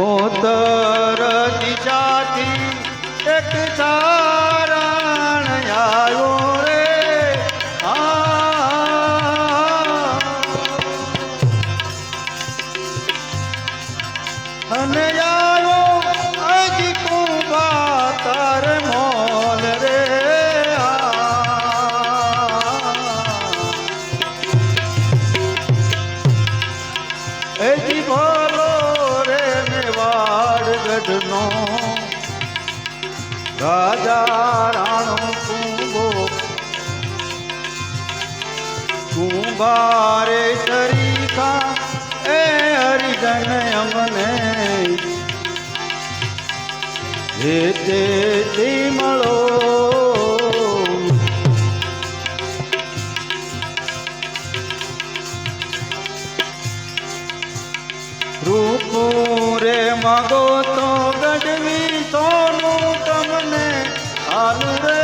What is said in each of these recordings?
होता ગઢનો રાજા રાણો કુંભો. કુંભારે તરીકા એ હરિજન અમને. હે તે મળો રે માગો તો ગઢવી સોનું તમને હાલ રે.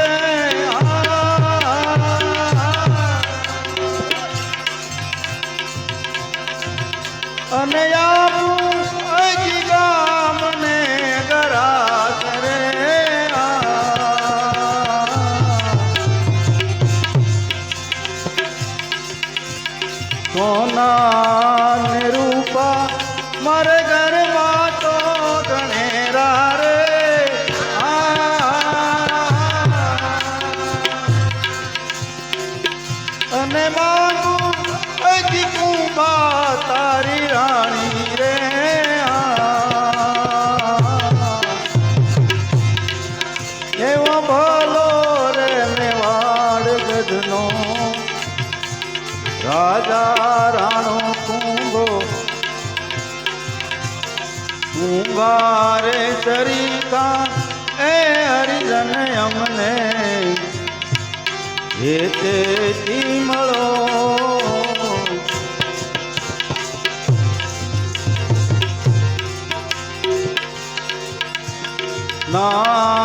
અને આપું અજી ગામને ગરાસ રે રાજા રાણો કુંભો. કુંભારે તરીકા એ હરિજન અમને. હે તે મળો નારે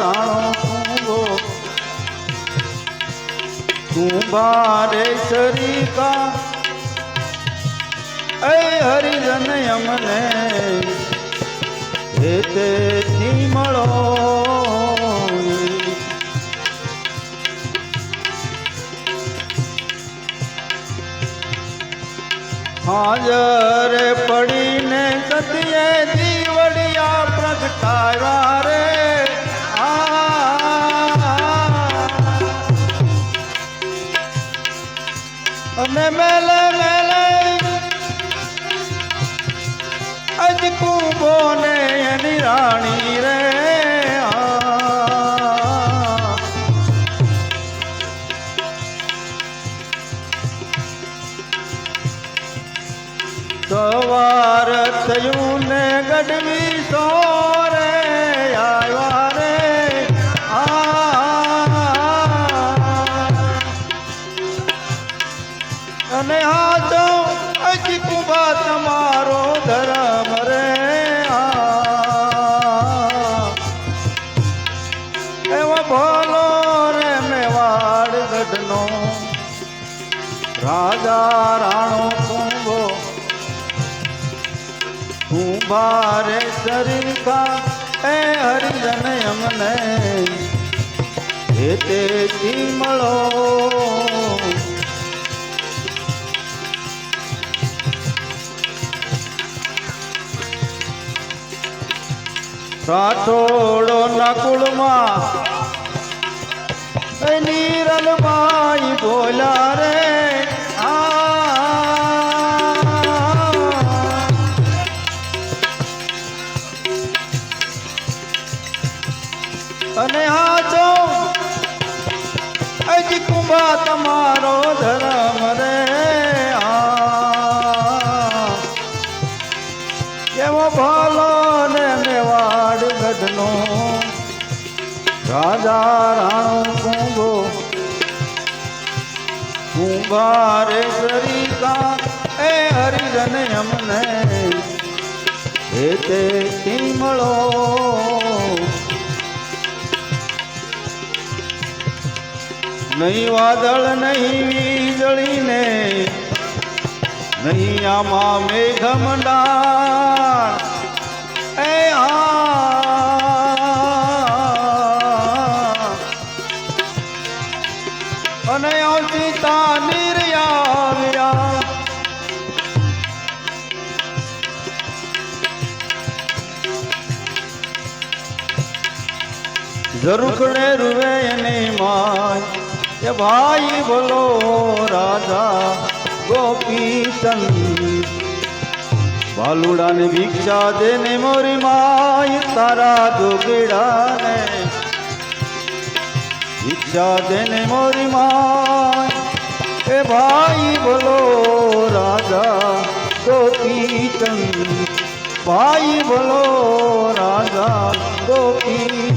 રાણો કુંભો કુંભારે શરીકા એ હરિજન અમને હે તેથી મળો હાજર પડીને સતીએ દીવડિયા પ્રગટાવ્યા રે અને મેલે મેલે અજ કુંભો ને એની રાણી રે. સવાર થયું ને ગઢવી સોરે ગઢનો રાજા રાણો કુંભો. કુંભારે શરીકા એ હરિજન અમને હે તેથી મળો રાઠોડો ના એ નીરલમાઈ બોલા રે અને હાચો. અજ કુંભા તમારો કુંભારે સરિતા એ હરિજન અમને હે તે મળો. નહીં વાદળ, નહીં વીજળીને, નહીં આમાં મેઘ એ આ ઝરુખડે રૂવે એની માય. એ ભાઈ બોલો રાજા સંગીત. બાલુડાને ભિક્ષા દેને મોરી માય, તારા જોગીડાને ભિક્ષા દેને મોરી માય. એ ભાઈ બોલો રાજા ગોપીચંદ ભાઈ બોલો રાજા ગોપી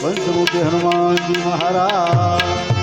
પંચમુખી હનુમાનજી મહારાજ.